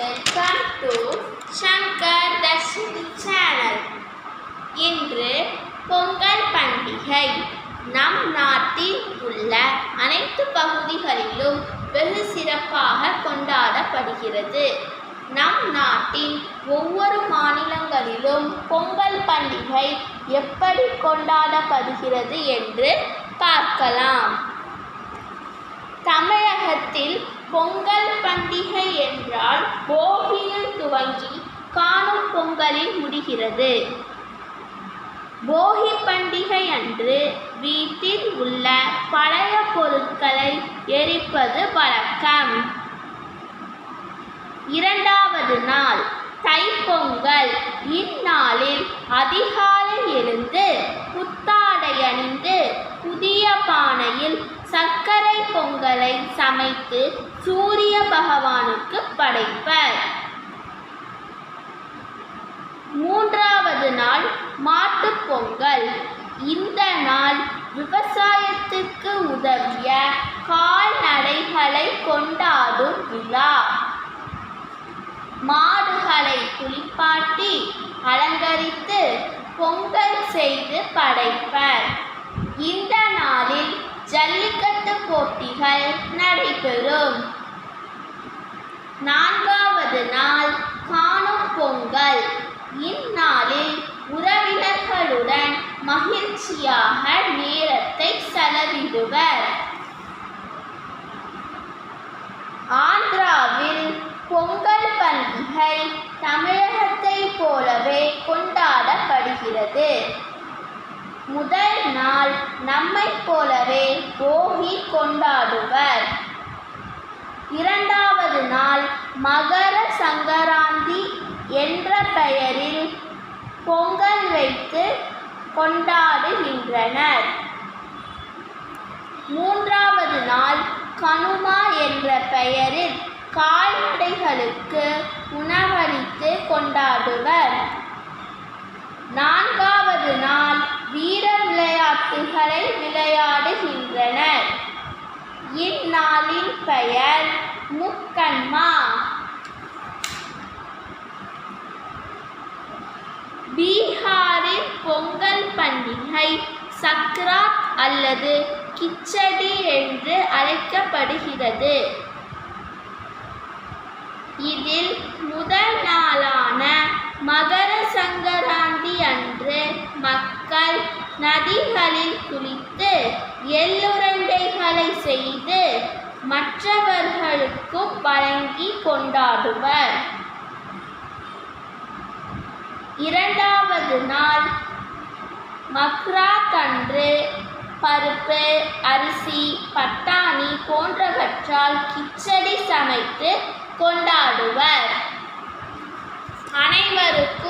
Welcome to Shankar Darshini channel இன்று பொங்கல் பண்டிகை நம் நாட்டில் உள்ள அனைத்து பகுதிகளிலும் வெகு சிறப்பாக கொண்டாடப்படுகிறது. நம் நாட்டின் ஒவ்வொரு மாநிலங்களிலும் பொங்கல் பண்டிகை எப்படி கொண்டாடப்படுகிறது என்று பார்க்கலாம். தமிழகத்தில் பொங்கல் பண்டிகை என்றால் போகியில் துவங்கி காணும் பொங்கலில் முடிகிறது. போகி பண்டிகை அன்று வீட்டில் உள்ள பழைய பொருட்களை எரிப்பது வழக்கம். இரண்டாவது நாள் தைப்பொங்கல். இந்நாளில் அதிகாலை எழுந்து புத்தாடை அணிந்து புதிய பானையில் சர்க்கரை பொங்கலை சமைத்து சூரிய பகவானுக்கு படைப்பர். மூன்றாவது நாள் மாட்டுப் பொங்கல். இந்த நாள் விவசாயத்திற்கு உதவிய கால்நடைகளை கொண்டாடும் விழா. மாடுகளை குளிப்பாட்டி அலங்கரித்து பொங்கல் செய்து படைப்பர். இந்த நாளில் ஜல்லிக்கட்டு போட்டிகள் நடைபெறும். நான்காவது நாள் காணும் பொங்கல். இந்நாளில் உறவினர்களுடன் மகிழ்ச்சியாக நேரத்தை செலவிடுவர். ஆந்திராவில் பொங்கல் பண்டிகை தமிழகத்தைப் போலவே கொண்டாடப்படுகிறது. முதல் நாள் நம்மைப் போலவே போகி கொண்டாடுவர். இரண்டாவது நாள் மகர சங்கராந்தி என்ற பெயரில் பொங்கல் வைத்து கொண்டாடுகின்றனர். மூன்றாவது நாள் கனுமா என்ற பெயரில் கால்நடைகளுக்கு உணவளித்து கொண்டாடுவர் நான்காவது நாள் வீர விளையாட்டுகளை விளையாடுகின்றனர். இந்நாளின் பெயர் முக்கன்மா. பீகாரில் பொங்கல் பண்டிகை சக்ராத் அல்லது கிச்சடி என்று அழைக்கப்படுகிறது. இதில் முதல் நாளான மகர சங்கராந்தி அன்று மக்கள் நதிகளில் குளித்து எள்ளுரண்டைகளை செய்து மற்றவர்களுக்கும் வழங்கி கொண்டாடுவர். இரண்டாவது நாள் மக்ராத் அன்று பருப்பு அரிசி பட்டாணி போன்றவற்றால் கிச்சடி சமைத்து கொண்டாடுவர். அனைவருக்கும்